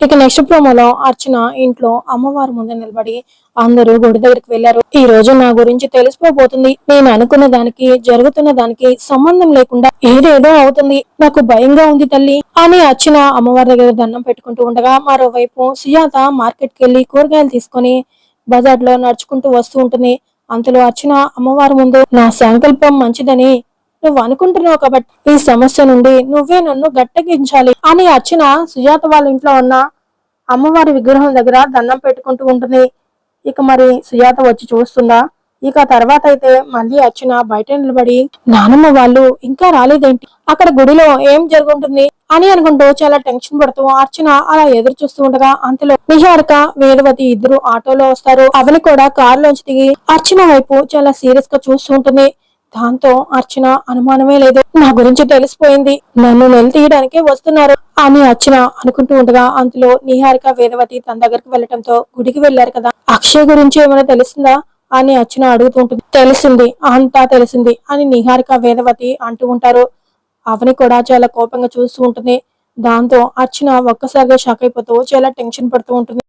ఇక నెక్స్ట్ ప్రోమోలో అర్చన ఇంట్లో అమ్మవారి ముందు నిలబడి అందరూ గుడి దగ్గరికి వెళ్ళారు ఈ రోజు నా గురించి తెలిసిపోబోతుంది. నేను అనుకున్న దానికి జరుగుతున్న దానికి సంబంధం లేకుండా ఏదేదో అవుతుంది. నాకు భయంగా ఉంది తల్లి అని అర్చన అమ్మవారి దగ్గర దండం పెట్టుకుంటూ ఉండగా మరోవైపు సుజాత మార్కెట్కి వెళ్ళి కూరగాయలు తీసుకొని బజార్లో నడుచుకుంటూ వస్తూ ఉంటుంది. అంతలో అర్చన అమ్మవారి ముందు నా సంకల్పం మంచిదని నువ్వు అనుకుంటున్నావు కాబట్టి ఈ సమస్య నుండి నువ్వే నన్ను గట్టగించాలి అని అర్చన సుజాత వాళ్ళ ఇంట్లో ఉన్న అమ్మవారి విగ్రహం దగ్గర దండం పెట్టుకుంటూ ఉంటుంది. ఇక మరి సుజాత వచ్చి చూస్తుందా? ఇక తర్వాత అయితే మళ్ళీ అర్చన బయట నిలబడి నానమ్మ వాళ్ళు ఇంకా రాలేదేంటి? అక్కడ గుడిలో ఏం జరుగుంటుంది? అని అనుకుంటూ చాలా టెన్షన్ పడుతూ అర్చన అలా ఎదురు చూస్తూ ఉండగా అంతలో నిహారిక వేదవతి ఇద్దరు ఆటోలో వస్తారు. అవని కూడా కారులోంచి దిగి అర్చన వైపు చాలా సీరియస్గా చూస్తూ ఉంటుంది. దాంతో అర్చన అనుమానమే లేదు. నా గురించి తెలిసిపోయింది. నన్ను నిలదీయడానికి వస్తున్నారు. అని అర్చన అనుకుంటూ ఉండగా అందులో నిహారిక వేదవతి తన దగ్గరికి వెళ్ళటంతో గుడికి వెళ్ళారు కదా. అక్షయ్ గురించి ఏమైనా తెలిసిందా? అని అర్చన అడుగుతూ ఉంటుంది. తెలిసింది. అంతా తెలిసింది అని నిహారిక వేదవతి అంటూ ఉంటారు. అవని కూడా చాలా కోపంగా చూస్తూ ఉంటుంది. దాంతో అర్చన ఒక్కసారిగా షాక్ అయిపోతూ చాలా టెన్షన్ పడుతూ ఉంటుంది.